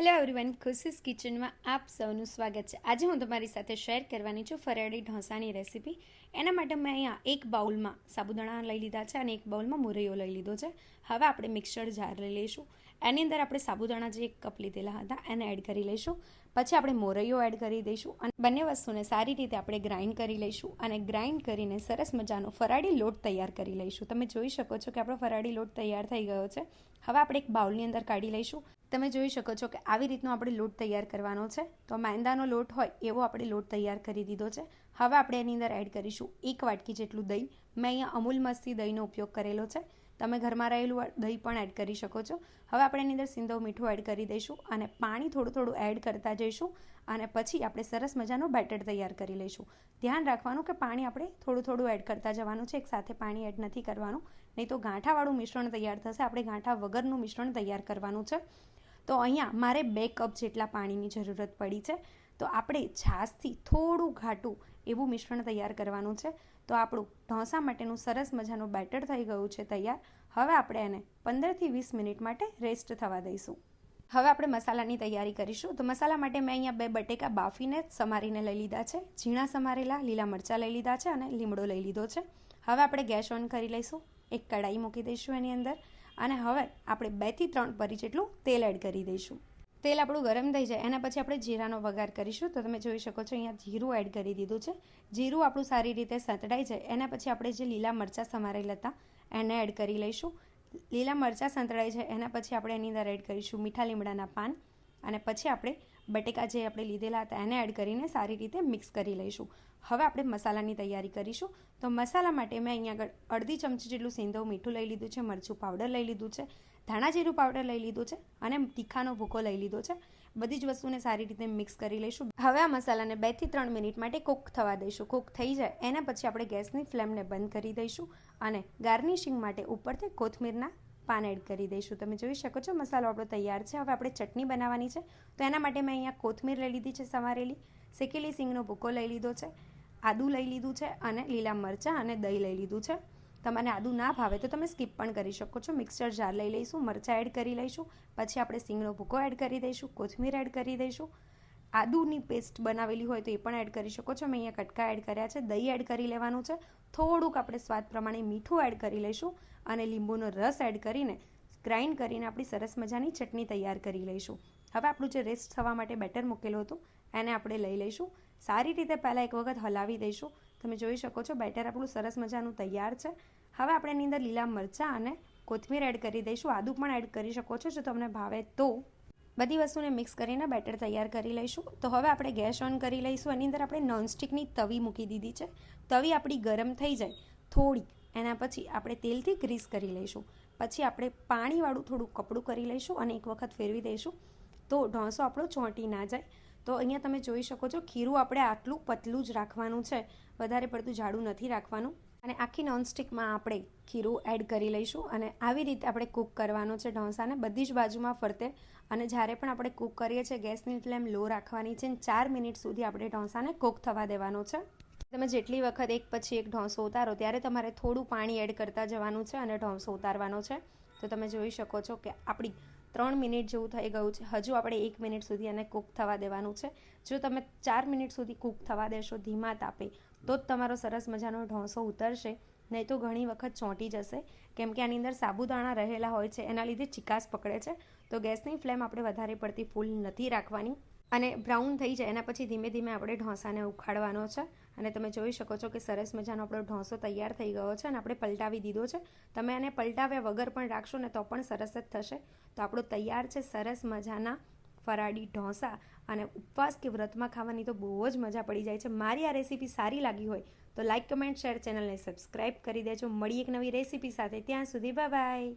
Hello everyone ખુશીસ કિચનમાં આપ સૌનું સ્વાગત છે. આજે હું તમારી સાથે શેર કરવાની છું ફરાળી ઢોસાની રેસીપી એના માટે મેં અહીંયા એક બાઉલમાં સાબુદાણા લઈ લીધા છે અને એક બાઉલમાં મુરૈયો લઈ લીધો છે. હવે આપણે મિક્સર જાર લઈ લઈશું. એની અંદર આપણે સાબુદાણા જે એક કપ લીધેલા હતા, એને એડ કરી લઈશું. પછી આપણે મોરૈયો એડ કરી દઈશું અને બંને વસ્તુને સારી રીતે આપણે ગ્રાઇન્ડ કરી લઈશું અને ગ્રાઇન્ડ કરીને સરસ મજાનો ફરાળી લોટ તૈયાર કરી લઈશું. તમે જોઈ શકો છો કે આપણો ફરાળી લોટ તૈયાર થઈ ગયો છે. હવે આપણે એક બાઉલની અંદર કાઢી લઈશું. તમે જોઈ શકો છો કે આવી રીતનો આપણે લોટ તૈયાર કરવાનો છે. તો મેંદાનો લોટ હોય એવો આપણે લોટ તૈયાર કરી દીધો છે. હવે આપણે એની અંદર એડ કરીશું એક વાટકી જેટલું દહીં. મેં અહીંયા અમૂલ મસ્તી દહીંનો ઉપયોગ કરેલો છે. તમે ઘરમાં રહેલું દહીં પણ એડ કરી શકો છો. હવે આપણે એની અંદર સિંધો મીઠું એડ કરી દઈશું અને પાણી થોડું થોડું એડ કરતા જઈશું અને પછી આપણે સરસ મજાનું બેટર તૈયાર કરી લઈશું. ધ્યાન રાખવાનું કે પાણી આપણે થોડું થોડું એડ કરતા જવાનું છે, એક સાથે પાણી એડ નથી કરવાનું. નહીં તો ગાંઠાવાળું મિશ્રણ તૈયાર થશે, આપણે ગાંઠા વગરનું મિશ્રણ તૈયાર કરવાનું છે. તો અહીંયા મારે બે કપ જેટલા પાણીની જરૂરત પડી છે. તો આપણે છાશથી થોડું ઘાટું એવું મિશ્રણ તૈયાર કરવાનું છે. તો આપણું ઢોસા માટેનું સરસ મજાનું બેટર થઈ ગયું છે તૈયાર. હવે આપણે એને પંદરથી વીસ મિનિટ માટે રેસ્ટ થવા દઈશું. હવે આપણે મસાલાની તૈયારી કરીશું. તો મસાલા માટે મેં અહીંયા બે બટેકા બાફીને સમારીને લઈ લીધા છે. ઝીણા સમારેલા, લીલા મરચાં લઈ લીધા છે અને લીમડો લઈ લીધો છે. હવે આપણે ગેસ ઓન કરી લઈશું. એક કઢાઈ મૂકી દઈશું એની અંદર. અને હવે આપણે બેથી ત્રણ પરી જેટલું તેલ એડ કરી દઈશું. તેલ આપણું ગરમ થઈ જાય, એના પછી આપણે જીરાનો વઘાર કરીશું. તો તમે જોઈ શકો છો, અહીંયા જીરું એડ કરી દીધું છે. જીરું આપણું સારી રીતે સંતળાઈ જાય, એના પછી આપણે જે લીલા મરચાં સમારેલા હતા, એને એડ કરી લઈશું. લીલા મરચાં સંતળાઈ જાય, એના પછી આપણે એની અંદર એડ કરીશું મીઠા લીમડાના પાન. અને પછી આપણે બટેકા જે આપણે લીધેલા હતા એને એડ કરીને સારી રીતે મિક્સ કરી લઈશું. હવે આપણે મસાલાની તૈયારી કરીશું. તો મસાલા માટે મેં અહીંયા આગળ અડધી ચમચી જેટલું સેંધવ મીઠું લઈ લીધું છે, મરચું પાવડર લઈ લીધું છે, ધાણા જીરું પાવડર લઈ લીધું છે અને તીખાનો ભૂકો લઈ લીધો છે. બધી જ વસ્તુને સારી રીતે મિક્સ કરી લઈશું. હવે આ મસાલાને બેથી ત્રણ મિનિટ માટે કૂક થવા દઈશું. કૂક થઈ જાય એના પછી આપણે ગેસની ફ્લેમને બંધ કરી દઈશું અને ગાર્નિશિંગ માટે ઉપરથી કોથમીરના પાન એડ કરી દઈશું. તમે જોઈ શકો છો, મસાલો આપણો તૈયાર છે. હવે આપણે ચટણી બનાવવાની છે. તો એના માટે મેં અહીંયા કોથમીર લઈ લીધી છે સવારેલી શેકેલી સિંગનો ભૂકો લઈ લીધો છે. આદું લઈ લીધું છે અને લીલા મરચાં અને દહીં લઈ લીધું છે. તમને આદું ના ભાવે તો તમે સ્કીપ પણ કરી શકો છો. મિક્સર જાર લઈ લઈશું, મરચાં એડ કરી લઈશું. પછી આપણે સિંગનો ભૂકો એડ કરી દઈશું, કોથમીર એડ કરી દઈશું. આદુની પેસ્ટ બનાવેલી હોય તો એ પણ એડ કરી શકો છો. મેં અહીંયા કટકા એડ કર્યા છે, દહીં એડ કરી લેવાનું છે. થોડુંક આપણે સ્વાદ પ્રમાણે મીઠું એડ કરી લઈશું અને લીંબુનો રસ એડ કરીને ગ્રાઇન્ડ કરીને આપણી સરસ મજાની ચટણી તૈયાર કરી લઈશું. હવે આપણું જે રેસ્ટ થવા માટે બેટર મૂકેલું હતું, એને આપણે લઈ લઈશું. સારી રીતે પહેલાં એક વખત હલાવી દઈશું. તમે જોઈ શકો છો બેટર આપણું સરસ મજાનું તૈયાર છે. હવે આપણે એની અંદર લીલા મરચાં અને કોથમીર એડ કરી દઈશું. આદું પણ એડ કરી શકો છો, જો તમને ભાવે તો. બધી વસ્તુને મિક્સ કરીને બેટર તૈયાર કરી લઈશું. તો હવે આપણે ગેસ ઓન કરી લઈશું. એની અંદર આપણે નોનસ્ટિકની તવી મૂકી દીધી છે. તવી આપણી ગરમ થઈ જાય થોડી એના પછી આપણે તેલથી ગ્રીસ કરી લઈશું. પછી આપણે પાણીવાળું થોડું કપડું કરી લઈશું અને એક વખત ફેરવી દઈશું. તો ઢોંસો આપણો ચોંટી ના જાય. તો અહીંયા તમે જોઈ શકો છો ખીરું આપણે આટલું પતલું જ રાખવાનું છે. વધારે પડતું જાડું નથી રાખવાનું. અને આખી નોનસ્ટિકમાં આપણે ખીરું એડ કરી લઈશું અને આવી રીતે આપણે કૂક કરવાનું છે ઢોસાને બધી જ બાજુમાં ફરતે અને જ્યારે પણ આપણે કૂક કરીએ છીએ ગેસની ફ્લેમ લો રાખવાની છે ચાર મિનિટ સુધી આપણે ઢોસાને કૂક થવા દેવાનો છે. તમે જેટલી વખત એક પછી એક ઢોંસો ઉતારો ત્યારે તમારે થોડું પાણી એડ કરતા જવાનું છે અને ઢોંસો ઉતારવાનો છે. તો તમે જોઈ શકો છો કે આપણી ત્રણ મિનિટ જેવું થઈ ગયું છે. હજુ આપણે એક મિનિટ સુધી એને કૂક થવા દેવાનું છે. જો તમે ચાર મિનિટ સુધી કૂક થવા દેશો ધીમા તાપે તો જ તમારો સરસ મજાનો ઢોંસો ઉતરશે. નહીં તો ઘણી વખત ચોંટી જશે. કેમ કે આની અંદર સાબુદાણા રહેલા હોય છે, એના લીધે ચિકાસ પકડે છે. તો ગેસની ફ્લેમ આપણે વધારે પડતી ફૂલ નથી રાખવાની. અને બ્રાઉન થઈ જાય, એના પછી ધીમે ધીમે આપણે ઢોંસાને ઉખાડવાનો છે. અને તમે જોઈ શકો છો કે સરસ મજાનો આપણો ઢોંસો તૈયાર થઈ ગયો છે અને આપણે પલટાવી દીધો છે. તમે આને પલટાવ્યા વગર પણ રાખશો ને તો પણ સરસ જ થશે. તો આપણો તૈયાર છે સરસ મજાના ફરાળી ઢોસા. અને ઉપવાસ કે વ્રતમાં ખાવાની તો બહુ જ મજા પડી જાય છે. મારી આ રેસીપી સારી લાગી હોય તો લાઇક કમેન્ટ શેર ચેનલને સબસ્ક્રાઈબ કરી દેજો. મળી એક નવી રેસીપી સાથે. ત્યાં સુધી બાય બાય